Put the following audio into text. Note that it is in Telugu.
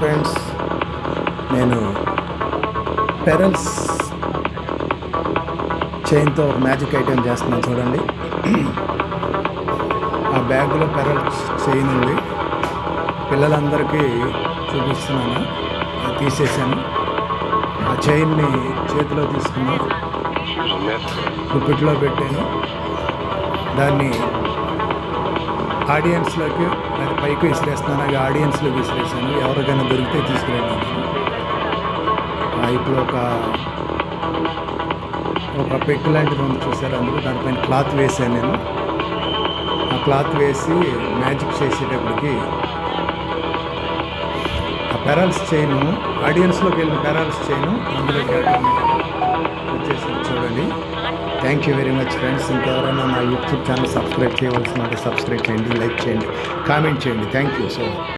ఫ్రెండ్స్ నేను పెరల్స్ చైన్తో ఒక మ్యాజిక్ ఐటెం చేస్తున్నాను చూడండి. ఆ బ్యాగ్లో పెరల్స్ చైన్ ఉంది. పిల్లలందరికీ చూపిస్తున్నాను. అది తీసేసాను ఆ చైన్ని చేతిలో తీసుకున్నాను. గుప్పిట్లో పెట్టాను. దాన్ని ఆడియన్స్లోకి అది పైకి విసిరేస్తున్నాను అవి ఆడియన్స్లో విసిరేసాను ఎవరికైనా దొరికితే తీసుకురాను ఇప్పుడు ఒక ఒక పెగ్ లాంటిది ఉంది చూసారు అందులో? దానిపైన క్లాత్ వేసాను నేను. ఆ క్లాత్ వేసి మ్యాజిక్ చేసేటప్పటికి ఆ పెరల్స్ చైన్ ఆడియన్స్లోకి వెళ్ళిన పెరల్స్ చైన్ అందులో thank you very much friends ఇంకెవరైనా నా యూట్యూబ్ ఛానల్ సబ్స్క్రైబ్ చేయవలసిన సబ్స్క్రైబ్ చేయండి లైక్ చేయండి కామెంట్ చేయండి. Thank you so much